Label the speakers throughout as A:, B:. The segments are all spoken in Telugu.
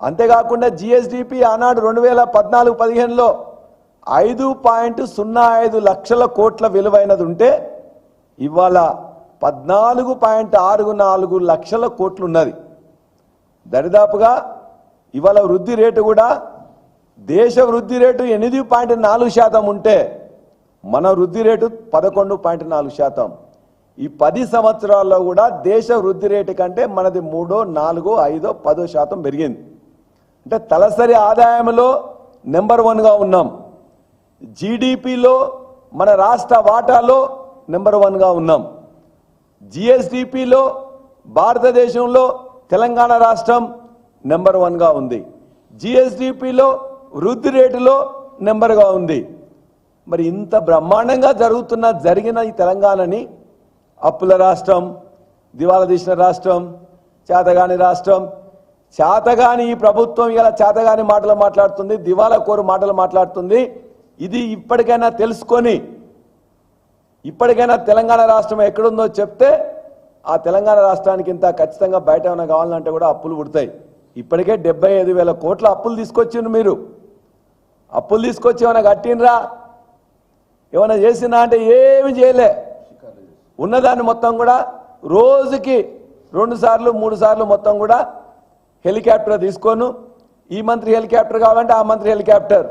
A: అంతేకాకుండా జిఎస్డిపి ఆనాడు రెండు వేల పద్నాలుగు పదిహేనులో ఐదు పాయింట్ సున్నా ఐదు లక్షల కోట్ల విలువైనది ఉంటే ఇవాళ పద్నాలుగు పాయింట్ ఆరు నాలుగు లక్షల కోట్లు ఉన్నది దరిదాపుగా ఇవాళ వృద్ధి రేటు కూడా దేశ వృద్ధి రేటు ఎనిమిది పాయింట్ నాలుగు శాతం ఉంటే మన వృద్ధి రేటు పదకొండు పాయింట్ నాలుగు శాతం. ఈ పది సంవత్సరాల్లో కూడా దేశ వృద్ధి రేటు కంటే మనది మూడో నాలుగో ఐదో పదో శాతం పెరిగింది. అంటే తలసరి ఆదాయంలో నెంబర్ వన్గా ఉన్నాం. జీడిపిలో మన రాష్ట్ర వాటాలో నెంబర్ వన్గా ఉన్నాం. జిఎస్డిపిలో భారతదేశంలో తెలంగాణ రాష్ట్రం నెంబర్ వన్గా ఉంది. జిఎస్డిపిలో వృద్ధి రేటులో నెంబర్గా ఉంది. మరి ఇంత బ్రహ్మాండంగా జరుగుతున్న జరిగిన ఈ తెలంగాణని అప్పుల రాష్ట్రం దివాలా తీసిన రాష్ట్రం చేతగాని రాష్ట్రం చేతగాని ఈ ప్రభుత్వం ఇలా చేతగాని మాటలు మాట్లాడుతుంది దివాలా కోరు మాటలు మాట్లాడుతుంది. ఇది ఇప్పటికైనా తెలుసుకొని ఇప్పటికైనా తెలంగాణ రాష్ట్రం ఎక్కడుందో చెప్తే ఆ తెలంగాణ రాష్ట్రానికి ఇంత ఖచ్చితంగా బయట ఏమైనా కావాలంటే కూడా అప్పులు పుడతాయి. ఇప్పటికే డెబ్బై ఐదు వేల కోట్ల అప్పులు తీసుకొచ్చిండ్రు మీరు. అప్పులు తీసుకొచ్చి ఏమైనా కట్టినరా ఏమైనా చేసినా అంటే ఏమి చేయలే. ఉన్నదాన్ని మొత్తం కూడా రోజుకి రెండు సార్లు మూడు సార్లు మొత్తం కూడా హెలికాప్టర్ తీసుకోను. ఈ మంత్రి హెలికాప్టర్ కావాలంటే ఆ మంత్రి హెలికాప్టర్.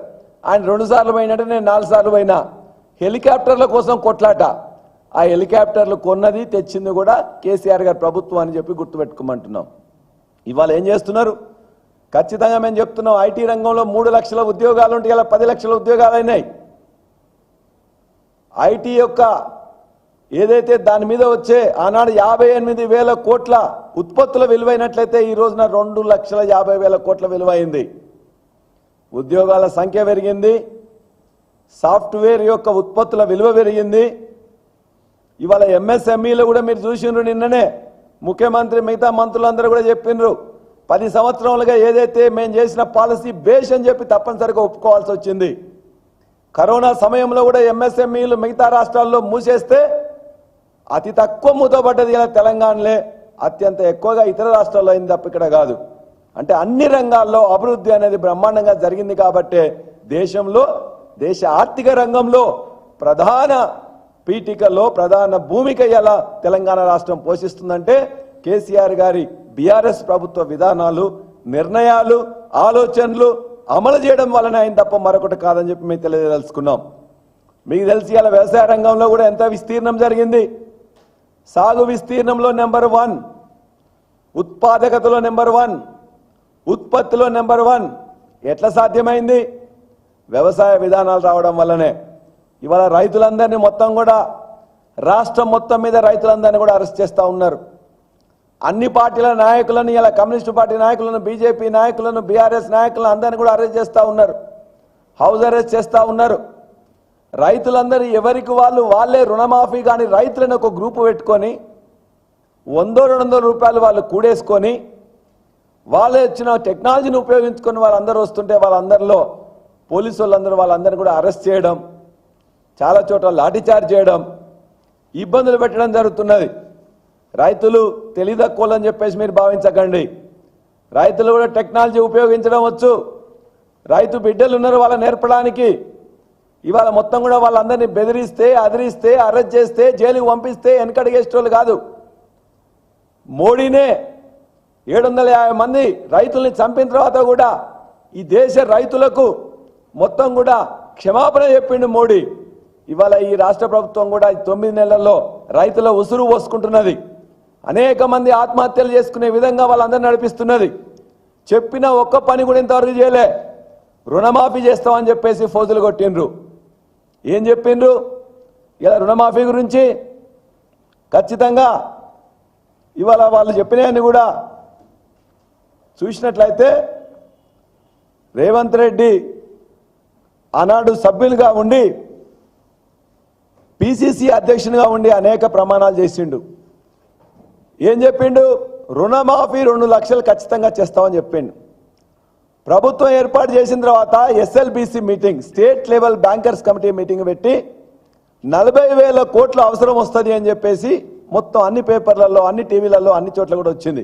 A: ఆయన రెండు సార్లు పోయినట్టే నేను నాలుగు సార్లు పోయినా. హెలికాప్టర్ల కోసం కొట్లాట. ఆ హెలికాప్టర్లు కొన్నది తెచ్చింది కూడా కేసీఆర్ గారి ప్రభుత్వం అని చెప్పి గుర్తుపెట్టుకోమంటున్నాం. ఇవాళ ఏం చేస్తున్నారు? ఖచ్చితంగా మేము చెప్తున్నాం ఐటీ రంగంలో మూడు లక్షల ఉద్యోగాలు ఉంటే ఇలా పది లక్షల ఉద్యోగాలు అయినాయి. ఐటీ యొక్క ఏదైతే దాని మీద వచ్చే ఆనాడు యాభై ఎనిమిది వేల కోట్ల ఉత్పత్తుల విలువైనట్లయితే ఈ రోజున రెండు లక్షల యాభై వేల కోట్ల విలువైంది. ఉద్యోగాల సంఖ్య పెరిగింది. సాఫ్ట్వేర్ యొక్క ఉత్పత్తుల విలువ పెరిగింది. ఇవాళ ఎంఎస్ఎంఈలో కూడా మీరు చూసిండ్రు నిన్ననే. ముఖ్యమంత్రి మిగతా మంత్రులందరూ కూడా చెప్పిండ్రు పది సంవత్సరాలుగా ఏదైతే మేము చేసిన పాలసీ బేస్ అని చెప్పి తప్పనిసరిగా ఒప్పుకోవాల్సి వచ్చింది. కరోనా సమయంలో కూడా ఎంఎస్ఎంఈలు మిగతా రాష్ట్రాల్లో మూసేస్తే అతి తక్కువ మూతపడ్డది ఇలా తెలంగాణలే అత్యంత ఎక్కువగా ఇతర రాష్ట్రాల్లో అయింది తప్ప ఇక్కడ కాదు. అంటే అన్ని రంగాల్లో అభివృద్ధి అనేది బ్రహ్మాండంగా జరిగింది కాబట్టే దేశంలో దేశ ఆర్థిక రంగంలో ప్రధాన పీఠికలో ప్రధాన భూమిక ఎలా తెలంగాణ రాష్ట్రం పోషిస్తుందంటే కేసీఆర్ గారి బీఆర్ఎస్ ప్రభుత్వ విధానాలు నిర్ణయాలు ఆలోచనలు అమలు చేయడం వలన ఆయన తప్ప మరొకటి కాదని చెప్పి మేము తెలియదలుచుకున్నాం మీకు తెలిసి ఇలా వ్యవసాయ రంగంలో కూడా ఎంత విస్తీర్ణం జరిగింది? సాగు విస్తీర్ణంలో నెంబర్ వన్ ఉత్పాదకతలో నెంబర్ వన్ ఉత్పత్తిలో నెంబర్ వన్. ఎట్లా సాధ్యమైంది? వ్యవసాయ విధానాలు రావడం వల్లనే. ఇవాళ రైతులందరినీ మొత్తం కూడా రాష్ట్రం మొత్తం మీద రైతులందరినీ కూడా అరెస్ట్ చేస్తూ ఉన్నారు. అన్ని పార్టీల నాయకులను ఇలా కమ్యూనిస్టు పార్టీ నాయకులను బీజేపీ నాయకులను బీఆర్ఎస్ నాయకులను అందరినీ కూడా అరెస్ట్ చేస్తూ ఉన్నారు. హౌస్ అరెస్ట్ చేస్తూ ఉన్నారు. రైతులందరూ ఎవరికి వాళ్ళు? వాళ్ళే రుణమాఫీ కానీ రైతులను ఒక గ్రూపు పెట్టుకొని వందో రెండు వందల రూపాయలు వాళ్ళు కూడేసుకొని వాళ్ళే వచ్చిన టెక్నాలజీని ఉపయోగించుకొని వాళ్ళందరూ వస్తుంటే వాళ్ళందరిలో పోలీసు వాళ్ళందరూ వాళ్ళందరినీ కూడా అరెస్ట్ చేయడం చాలా చోట్ల లాఠీచార్జ్ చేయడం ఇబ్బందులు పెట్టడం జరుగుతున్నది. రైతులు తెలివితక్కువలని చెప్పేసి మీరు భావించకండి. రైతులు కూడా టెక్నాలజీ ఉపయోగించడం వచ్చు. రైతు బిడ్డలు ఉన్నారు వాళ్ళ నేర్పడానికి. ఇవాళ మొత్తం కూడా వాళ్ళందరినీ బెదిరిస్తే అదిరిస్తే అరెస్ట్ చేస్తే జైలుకి పంపిస్తే వెనకడిగేసేటోళ్ళు కాదు. మోడీనే ఏడు వందల యాభై మంది రైతుల్ని చంపిన తర్వాత కూడా ఈ దేశ రైతులకు మొత్తం కూడా క్షమాపణ చెప్పిండు మోడీ. ఇవాళ ఈ రాష్ట్ర ప్రభుత్వం కూడా తొమ్మిది నెలల్లో రైతుల ఉసురు పోసుకుంటున్నది. అనేక మంది ఆత్మహత్యలు చేసుకునే విధంగా వాళ్ళందరూ నడిపిస్తున్నది. చెప్పిన ఒక్క పని కూడా ఇంతవరకు చేయలే. రుణమాఫీ చేస్తామని చెప్పేసి ఫోజులు కొట్టిండ్రు. ఏం చెప్పిండ్రు? ఇలా రుణమాఫీ గురించి? ఖచ్చితంగా ఇవాళ వాళ్ళు చెప్పినవన్నీ కూడా చూసినట్లయితే రేవంత్ రెడ్డి ఆనాడు సభ్యులుగా ఉండి పిసిసి అధ్యక్షునిగా ఉండి అనేక ప్రమాణాలు చేసిండు. ఏం చెప్పిండు? రుణమాఫీ రెండు లక్షలు ఖచ్చితంగా చేస్తామని చెప్పిండు. ప్రభుత్వం ఏర్పాటు చేసిన తర్వాత SLBC meeting state level bankers committee meeting పెట్టి నలభై వేల కోట్లు అవసరం వస్తుంది అని చెప్పేసి మొత్తం అన్ని పేపర్లలో అన్ని టీవీలలో అన్ని చోట్ల కూడా వచ్చింది.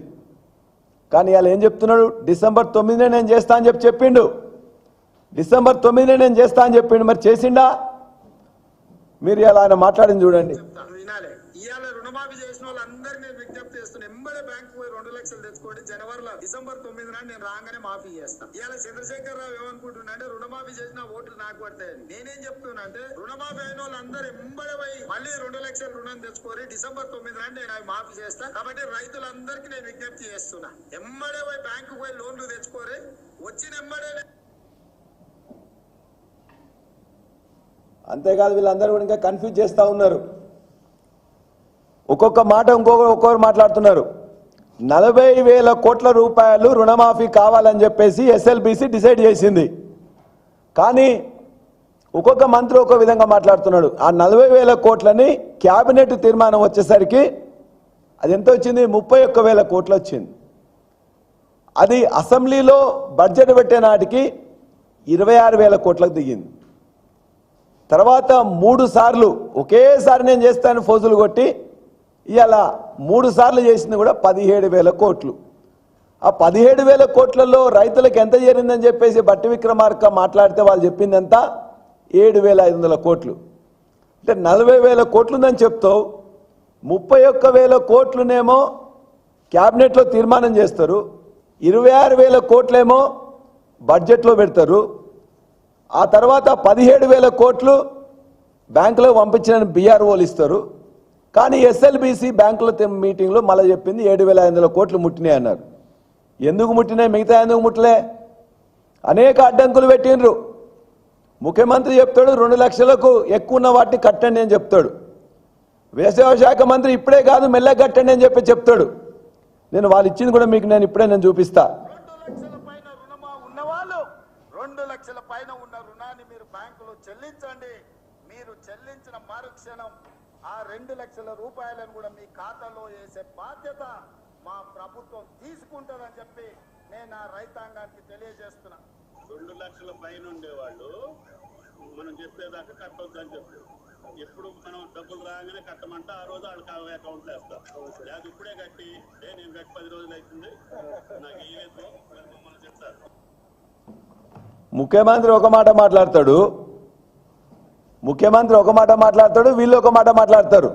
A: కానీ వాళ్ళు ఏం చెప్తున్నాడు? డిసెంబర్ తొమ్మిదినే నేను చేస్తా అని చెప్పి చెప్పిండు. డిసెంబర్ తొమ్మిదినే నేను చేస్తా అని చెప్పిండు. మరి చేసిండా? మీరు ఇలా ఆయన మాట్లాడింది చూడండి.
B: రుణమాఫీ నేను విజ్ఞప్తి చేస్తున్నా ఎంబడే బ్యాంక్ పోయి రెండు లక్షలు తెచ్చుకోండి. జనవరిలో డిసెంబర్ తొమ్మిది నాడు నేను రాగానే మాఫీ చేస్తాను ఇవాళ చంద్రశేఖర్ రావు ఏమనుకుంటున్నా అంటే రుణమాఫీ చేసిన ఓట్లు నాకు పడతాయని. నేనేం చెప్తున్నా అంటే రుణమాఫీ అయిన వాళ్ళందరూ ఎంబడే పోయి మళ్ళీ రెండు లక్షల రుణం తెచ్చుకోరి డిసెంబర్ తొమ్మిది నాడు నేను అవి మాఫీ చేస్తాను కాబట్టి రైతులందరికీ నేను విజ్ఞప్తి చేస్తున్నా. ఎంబడే పోయి బ్యాంకు పోయి లోన్లు తెచ్చుకోరి వచ్చిన ఎంబడే
A: అంతేకాదు వీళ్ళందరూ కూడా ఇంకా కన్ఫ్యూజ్ చేస్తూ ఉన్నారు. ఒక్కొక్క మాట ఇంకొకరు ఒక్కొక్కరు మాట్లాడుతున్నారు. నలభై వేల కోట్ల రూపాయలు రుణమాఫీ కావాలని చెప్పేసి ఎస్ఎల్బిసి డిసైడ్ చేసింది. కానీ ఒక్కొక్క మంత్రి ఒక్కొక్క విధంగా మాట్లాడుతున్నాడు. ఆ నలభై వేల కోట్లని క్యాబినెట్ తీర్మానం వచ్చేసరికి అది ఎంత వచ్చింది? ముప్పై ఒక్క వేల కోట్లు వచ్చింది. అది అసెంబ్లీలో బడ్జెట్ పెట్టే నాటికి ఇరవై ఆరు వేల కోట్లకు దిగింది. తర్వాత మూడు సార్లు ఒకేసారి నేను చేస్తాను ఫోజులు కొట్టి ఇలా మూడు సార్లు చేసింది కూడా పదిహేడు వేల కోట్లు. ఆ పదిహేడు వేల కోట్లలో రైతులకు ఎంత చేరిందని చెప్పేసి బట్టి విక్రమార్క మాట్లాడితే వాళ్ళు చెప్పింది ఎంత? ఏడు వేల ఐదు వందల కోట్లు. అంటే నలభై వేల కోట్లుందని చెప్తావు. ముప్పై ఒక్క వేల కోట్లునేమో క్యాబినెట్లో తీర్మానం చేస్తారు. ఇరవై ఆరు వేల కోట్లేమో బడ్జెట్లో పెడతారు. ఆ తర్వాత పదిహేడు వేల కోట్లు బ్యాంకులో పంపించిన బీఆర్ఓలు ఇస్తారు. కానీ ఎస్ఎల్బిసి బ్యాంకుల మీటింగ్లో మళ్ళీ చెప్పింది ఏడు వేల ఐదు వందల కోట్లు ముట్టినాయి అన్నారు. ఎందుకు ముట్టినాయి? మిగతా ఎందుకు ముట్టలే? అనేక అడ్డంకులు పెట్టిండ్రు. ముఖ్యమంత్రి చెప్తాడు రెండు లక్షలకు ఎక్కువ ఉన్న వాటిని కట్టండి అని చెప్తాడు. వ్యవసాయ శాఖ మంత్రి ఇప్పుడే కాదు మెల్లగా కట్టండి అని చెప్పి చెప్తాడు. నేను వాళ్ళు ఇచ్చింది కూడా మీకు నేను ఇప్పుడే నేను చూపిస్తా.
B: రెండు లక్షల రెండు లక్షల పైన ఉన్న రుణాన్ని మీరు బ్యాంకులో చెల్లించండి. మీరు చెల్లించిన మరుక్షణం ఆ రెండు లక్షల రూపాయలను కూడా మీ ఖాతాలో వేసే బాధ్యత మా ప్రభుత్వం తీసుకుంటుందని చెప్పి నేను ఆ రైతాంగానికి తెలియజేస్తున్నా.
C: రెండు లక్షల పైన ఉండేవాళ్ళు మనం చెప్పేదాకా కట్టొద్దని చెప్పి. ఎప్పుడు మనం డబ్బులు రాగానే కట్టమంటే ఆ రోజు వాళ్ళకి ఆ అకౌంట్లో వేస్తాం. లేదు ఇప్పుడే కట్టి. ఏ నేను కట్టి పది రోజులు అవుతుంది. నాకు మనం చెప్తారు
A: ముఖ్యమంత్రి ఒక మాట మాట్లాడతాడు. ముఖ్యమంత్రి ఒక మాట మాట్లాడతాడు వీళ్ళు ఒక మాట మాట్లాడతారు.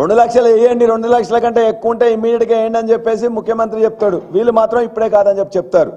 A: రెండు లక్షలు వేయండి రెండు లక్షల కంటే ఎక్కువ ఉంటే ఇమ్మీడియట్గా వేయండి అని చెప్పేసి ముఖ్యమంత్రి చెప్తాడు. వీళ్ళు మాత్రం ఇప్పుడే కాదని చెప్పి చెప్తారు.